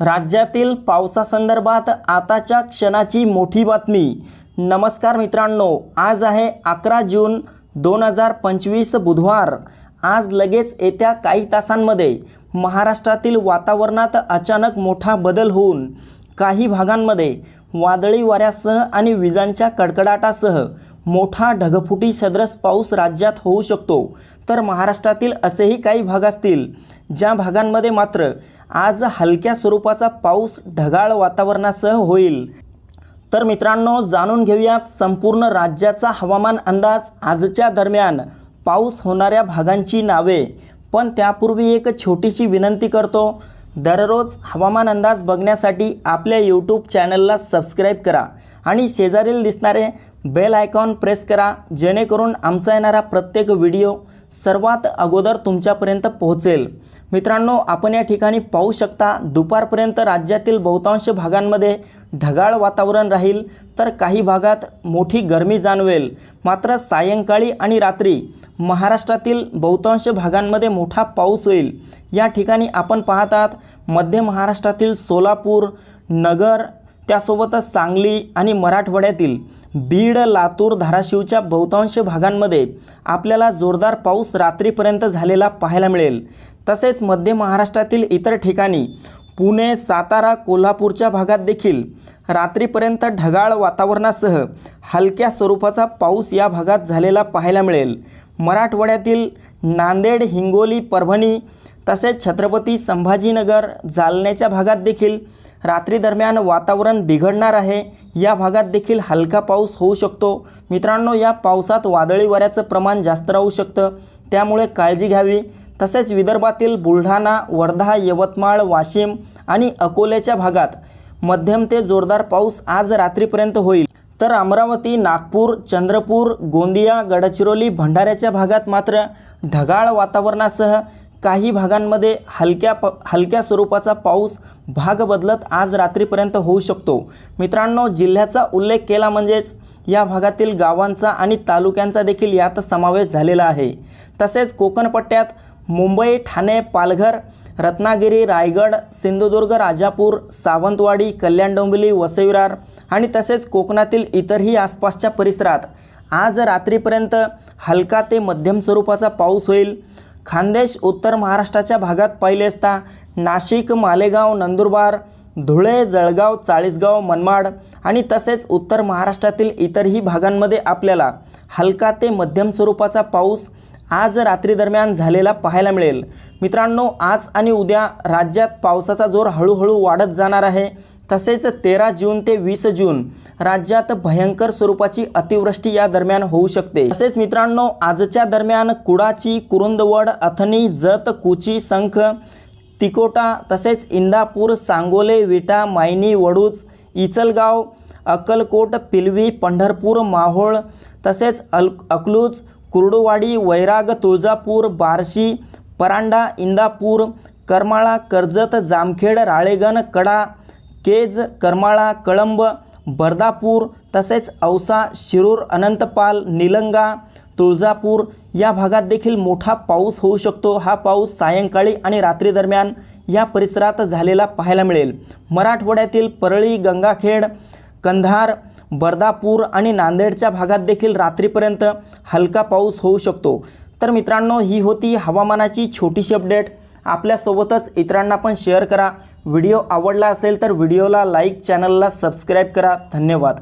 राज्यातील पावसासंदर्भात आताच्या क्षणाची मोठी बातमी. नमस्कार मित्रांनो आज आहे अकरा जून दोन हजार पंचवीस बुधवार. आज लगेच येत्या काही तासांमध्ये महाराष्ट्रातील वातावरणात अचानक मोठा बदल होऊन काही भागांमध्ये वादळी वाऱ्यासह आणि विजांच्या कडकडाटासह मोठा ढगफुटी सदरस पाऊस राज्यात होऊ शकतो. तर महाराष्ट्रातील असेही काही भाग असतील ज्या भागांमध्ये मात्र आज हलक्या स्वरूपाचा पाऊस ढगाळ वातावरणासह होईल. तर मित्रांनो जाणून घेऊयात संपूर्ण राज्याचा हवामान अंदाज आजच्या दरम्यान. पाऊस होणाऱ्या भागांची नावे. पण त्यापूर्वी एक छोटीशी विनंती करतो. दररोज हवामान अंदाज बघण्यासाठी आपल्या यूट्यूब चॅनलला सबस्क्राईब करा. आणि शेजारील दिसणारे बेल आयकॉन प्रेस करा जेणेकरून आमचा येणारा प्रत्येक व्हिडिओ सर्वात अगोदर तुमच्यापर्यंत पोहोचेल. मित्रांनो आपण या ठिकाणी पाहू शकता दुपारपर्यंत राज्यातील बहुतांश भागांमध्ये ढगाळ वातावरण राहील तर काही भागात मोठी गरमी जाणवेल. मात्र सायंकाळी आणि रात्री महाराष्ट्रातील बहुतांश भागांमध्ये मोठा पाऊस होईल. या ठिकाणी आपण पाहतात मध्य महाराष्ट्रातील सोलापूर नगर त्यासोबतच सांगली आणि मराठवाड्यातील बीड लातूर धाराशिवच्या बहुतांश भागांमध्ये आपल्याला जोरदार पाऊस रात्रीपर्यंत झालेला पाहायला मिळेल. तसेच मध्य महाराष्ट्रातील इतर ठिकाणी पुणे सातारा कोल्हापूरच्या भागात देखील रात्रीपर्यंत ढगाळ वातावरणासह हलक्या स्वरूपाचा पाऊस या भागात झालेला पाहायला मिळेल. मराठवाड्यातील नांदेड हिंगोली परभणी तसेच छत्रपती संभाजीनगर जालन्याच्या भागात देखील रात्रीदरम्यान वातावरण बिघडणार आहे. या भागात देखील हलका पाऊस होऊ शकतो. मित्रांनो या पावसात वादळी वाऱ्याचं प्रमाण जास्त राहू शकतं. त्यामुळे काळजी घ्यावी. तसेच विदर्भातील बुलढाणा वर्धा यवतमाळ वाशिम आणि अकोल्याच्या भागात मध्यम ते जोरदार पाऊस आज रात्रीपर्यंत होईल. तर अमरावती नागपूर चंद्रपूर गोंदिया गडचिरोली भंडाऱ्याच्या भागात मात्र ढगाळ वातावरणासह काही भागांमध्ये हलक्या प हलक्या स्वरूपाचा पाऊस भाग बदलत आज रात्रीपर्यंत होऊ शकतो. मित्रांनो जिल्ह्याचा उल्लेख केला म्हणजेच या भागातील गावांचा आणि तालुक्यांचा देखील यात समावेश झालेला आहे. तसेच कोकणपट्ट्यात मुंबई ठाणे पालघर रत्नागिरी रायगड सिंधुदुर्ग राजापूर सावंतवाडी कल्याण डोंबिवली वसई आणि तसेच कोकणातील इतरही आसपासच्या परिसरात आज रात्रीपर्यंत हलका ते मध्यम स्वरूपाचा पाऊस होईल. खानदेश उत्तर महाराष्ट्राच्या भागात पाहिले असता नाशिक मालेगाव नंदुरबार धुळे जळगाव चाळीसगाव मनमाड आणि तसेच उत्तर महाराष्ट्रातील इतरही भागांमध्ये आपल्याला हलका ते मध्यम स्वरूपाचा पाऊस आज रात्री दरम्यान झालेला पाहायला मिळेल. मित्रांनो आज आणि उद्या राज्यात पावसाचा जोर हळूहळू वाढत जाणार आहे. तसेच तेरा जून ते वीस जून राज्यात भयंकर स्वरूपाची अतिवृष्टी या दरम्यान होऊ शकते. तसेच मित्रांनो आजच्या दरम्यान कुडाची कुरुंदवड अथनी जत कुची संख तिकोटा तसेच इंदापूर सांगोले विटा मायनी वडूच इचलगाव अक्कलकोट पिलवी पंढरपूर माहोळ तसेच अल अकलूज कुर्डुवाडी वैराग तुळजापूर बार्शी परांडा इंदापूर करमाळा कर्जत जामखेड राळेगण कडा केज करमाळा कळंब बर्दापूर तसेच औसा शिरूर अनंतपाल निलंगा तुळजापूर या भागात देखील मोठा पाऊस होऊ शकतो. हा पाऊस सायंकाळी आणि रात्री दरम्यान या परिसरात झालेला पाहायला मिळेल. मराठवाड्यातील परळी गंगाखेड कंधार बर्दापूर आणि नांदेडच्या भागात देखील रात्रीपर्यंत हलका पाऊस होऊ शकतो. तर मित्रांनो ही होती हवामानाची छोटीशी अपडेट. आपल्यासोबतच इतरांना पण शेअर करा. व्हिडिओ आवडला असेल तर व्हिडिओला लाईक चॅनलला सबस्क्राईब करा. धन्यवाद.